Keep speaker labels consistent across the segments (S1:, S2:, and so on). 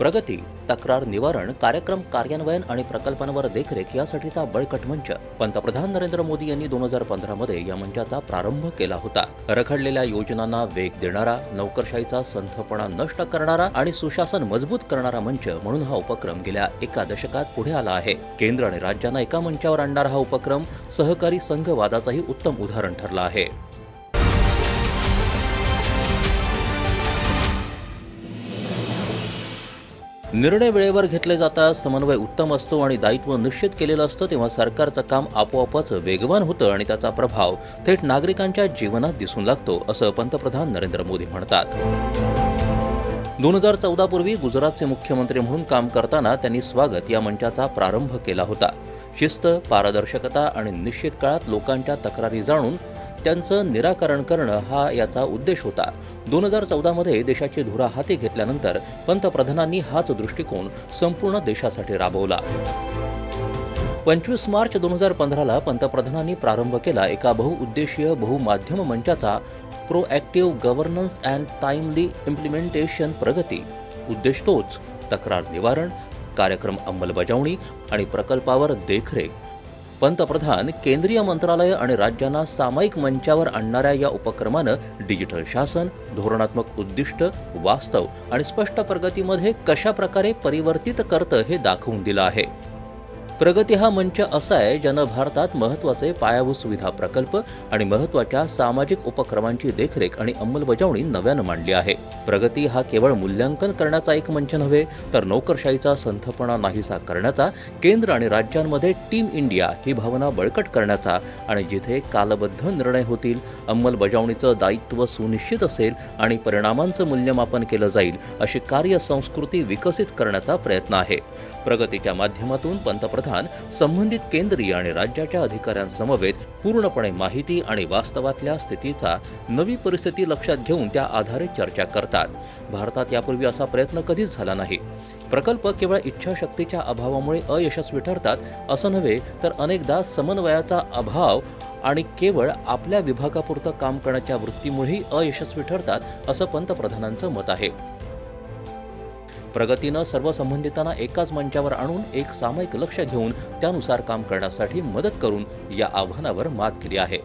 S1: प्रगती तक्रार निवारण कार्यक्रम कार्यान्वयन आणि प्रकल्पांवर देखरेख यासाठीचा बळकट मंच पंतप्रधान नरेंद्र मोदी यांनी दोन हजार पंधरामध्ये या मंचाचा प्रारंभ केला होता. रखडलेल्या योजनांना वेग देणारा नोकरशाहीचा संथपणा नष्ट करणारा आणि सुशासन मजबूत करणारा मंच म्हणून हा उपक्रम गेल्या एका दशकात पुढे आला आहे. केंद्र आणि राज्यांना एका मंचावर आणणारा हा उपक्रम सहकारी संघवादाचाही उत्तम उदाहरण ठरला आहे. निर्णय वेळेवर घेतले जातात समन्वय उत्तम असतो आणि दायित्व निश्चित केलेलं असतं तेव्हा सरकारचं काम आपोआपच वेगवान होतं आणि त्याचा प्रभाव थेट नागरिकांच्या जीवनात दिसून लागतो असं पंतप्रधान नरेंद्र मोदी म्हणतात. दोन हजार चौदापूर्वी गुजरातचे मुख्यमंत्री म्हणून काम करताना त्यांनी स्वागत या मंचाचा प्रारंभ केला होता. शिस्त पारदर्शकता आणि निश्चित काळात लोकांच्या तक्रारी जाणून त्यांचं निराकरण करणं हा याचा उद्देश होता. दोन हजार चौदामध्ये देशाची धुरा हाती घेतल्यानंतर पंतप्रधानांनी हाच दृष्टिकोन संपूर्ण देशासाठी राबवला. पंचवीस मार्च दोन हजार पंधराला पंतप्रधानांनी प्रारंभ केला एका बहुउद्देशीय बहुमाध्यम मंचाचा proactive governance and timely implementation Pragati. उद्देश तोच तक्रार निवारण कार्यक्रम अंमलबजावणी आणि प्रकल्पावर देखरेख. पंतप्रधान केंद्रीय मंत्रालय आणि राज्यांना सामायिक मंचावर आणणाऱ्या या उपक्रमानं डिजिटल शासन धोरणात्मक उद्दिष्ट वास्तव आणि स्पष्ट प्रगतीमध्ये कशा प्रकारे परिवर्तित करतं हे दाखवून दिलं आहे. प्रगती हा मंच असा आहे ज्यानं भारतात महत्त्वाचे पायाभूत सुविधा प्रकल्प आणि महत्त्वाच्या सामाजिक उपक्रमांची देखरेख आणि अंमलबजावणी नव्यानं मांडली आहे. प्रगती हा केवळ मूल्यांकन करण्याचा एक मंच नव्हे तर नोकरशाहीचा संथपणा नाहीसा करण्याचा केंद्र आणि राज्यांमध्ये टीम इंडिया ही भावना बळकट करण्याचा आणि जिथे कालबद्ध निर्णय होतील अंमलबजावणीचं दायित्व सुनिश्चित असेल आणि परिणामांचं मूल्यमापन केलं जाईल अशी कार्यसंस्कृती विकसित करण्याचा प्रयत्न आहे. प्रगतीच्या माध्यमातून पंतप्रधान संबंधित केंद्रीय आणि राज्याच्या अधिकाऱ्यांसमवेत पूर्णपणे माहिती आणि वास्तवातल्या स्थितीचा नवी परिस्थिती लक्षात घेऊन त्या आधारे चर्चा करतात. भारतात यापूर्वी असा प्रयत्न कधीच झाला नाही. प्रकल्प केवळ इच्छाशक्तीच्या अभावामुळे अयशस्वी ठरतात असं नव्हे तर अनेकदा समन्वयाचा अभाव आणि केवळ आपल्या विभागापुरतं काम करण्याच्या वृत्तीमुळेही अयशस्वी ठरतात असं पंतप्रधानांचं मत आहे. प्रगतीनं सर्व संबंधितांना एकाच मंचावर आणून एक सामायिक लक्ष घेऊन त्यानुसार काम करण्यासाठी मदत करून या आव्हानावर मात केली आहे.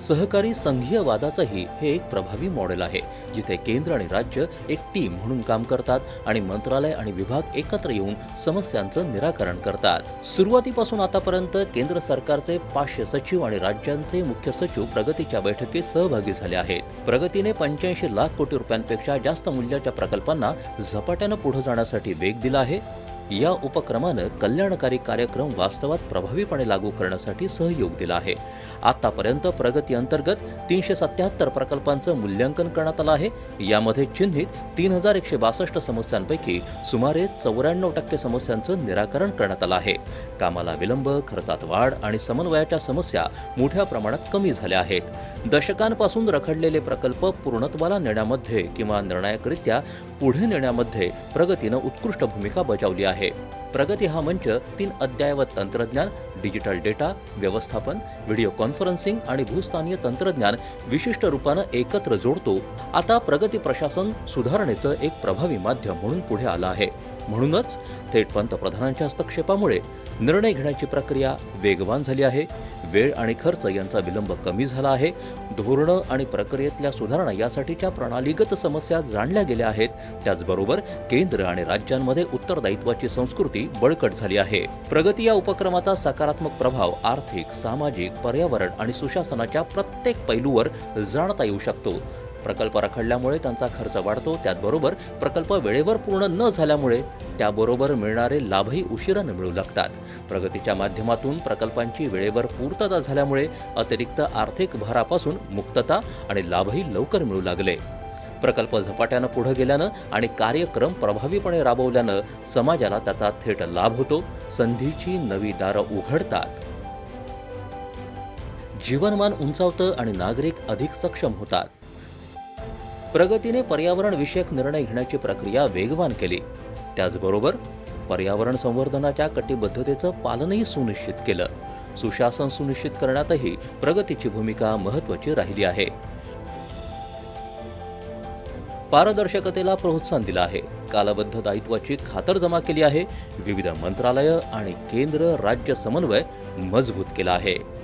S1: सहकारी संघीय वादाचंही हे एक प्रभावी मॉडेल आहे जिथे केंद्र आणि राज्य एक टीम म्हणून काम करतात आणि मंत्रालय आणि विभाग एकत्र येऊन समस्यांचं निराकरण करतात. सुरुवातीपासून आतापर्यंत केंद्र सरकारचे पाचशे सचिव आणि राज्यांचे मुख्य सचिव प्रगतीच्या बैठकीत सहभागी झाले आहेत. प्रगतीने पंच्याऐंशी लाख कोटी रुपयांपेक्षा जास्त मूल्याच्या प्रकल्पांना झपाट्यानं पुढे जाण्यासाठी वेग दिला आहे. या उपक्रमानं कल्याणकारी कार्यक्रम वास्तवात प्रभावीपणे लागू करण्यासाठी सहयोग दिला आहे. आतापर्यंत प्रगती अंतर्गत तीनशे सत्याहत्तर प्रकल्पांचं मूल्यांकन करण्यात आलं आहे. यामध्ये चिन्हित तीन हजार एकशे बासष्ट समस्यांपैकी सुमारे चौऱ्याण्णव टक्के समस्यांचं निराकरण करण्यात आलं आहे. कामाला विलंब खर्चात वाढ आणि समन्वयाच्या समस्या मोठ्या प्रमाणात कमी झाल्या आहेत. दशकांपासून रखडलेले प्रकल्प पूर्णत्वाला नेण्यामध्ये किंवा निर्णायकरित्या पुढे नेण्यामध्ये प्रगतीनं उत्कृष्ट भूमिका बजावली आहे. प्रगती हा मंच तीन अद्ययावत तंत्रज्ञान डिजिटल डेटा व्यवस्थापन व्हिडिओ कॉन्फरन्सिंग आणि भूस्थानीय तंत्रज्ञान विशिष्ट रूपानं एकत्र जोडतो. आता प्रगती प्रशासन सुधारणेचं एक प्रभावी माध्यम म्हणून पुढे आलं आहे. म्हणूनच थेट पंतप्रधानांच्या हस्तक्षेपामुळे निर्णय घेण्याची प्रक्रिया वेगवान झाली आहे. वेळ आणि खर्च यांचा विलंब कमी झाला आहे. धोरणं आणि प्रक्रियेतल्या सुधारणा यासाठीच्या प्रणालीगत समस्या जाणल्या गेल्या आहेत. त्याचबरोबर केंद्र आणि राज्यांमध्ये उत्तरदायित्वाची संस्कृती बळकट झाली आहे. प्रगती या उपक्रमाचा सकारात्मक प्रभाव आर्थिक सामाजिक पर्यावरण आणि सुशासनाच्या प्रत्येक पैलूवर जाणता येऊ शकतो. प्रकल्प रखडल्यामुळे त्यांचा खर्च वाढतो त्याचबरोबर प्रकल्प वेळेवर पूर्ण न झाल्यामुळे त्याबरोबर मिळणारे लाभही उशिरानं मिळू लागतात. प्रगतीच्या माध्यमातून प्रकल्पांची वेळेवर पूर्तता झाल्यामुळे अतिरिक्त आर्थिक भारापासून मुक्तता आणि लाभही लवकर मिळू लागले. प्रकल्प झपाट्यानं पुढे गेल्यानं आणि कार्यक्रम प्रभावीपणे राबवल्यानं समाजाला त्याचा थेट लाभ होतो संधीची नवी दारं उघडतात. जीवनमान उंचावतं आणि नागरिक अधिक सक्षम होतात. प्रगतीने पर्यावरण विषयक निर्णय घेण्याची प्रक्रिया वेगवान केली. त्याचबरोबर पर्यावरण संवर्धनाच्या कटिबद्धतेचं पालनही सुनिश्चित केलं. सुशासन सुनिश्चित करण्यातही प्रगतीची भूमिका महत्त्वाची राहिली आहे. पारदर्शकतेला प्रोत्साहन दिलं आहे. कालबद्ध दायित्वाची खातर जमा केली आहे. विविध मंत्रालय आणि केंद्र राज्य समन्वय मजबूत केला आहे.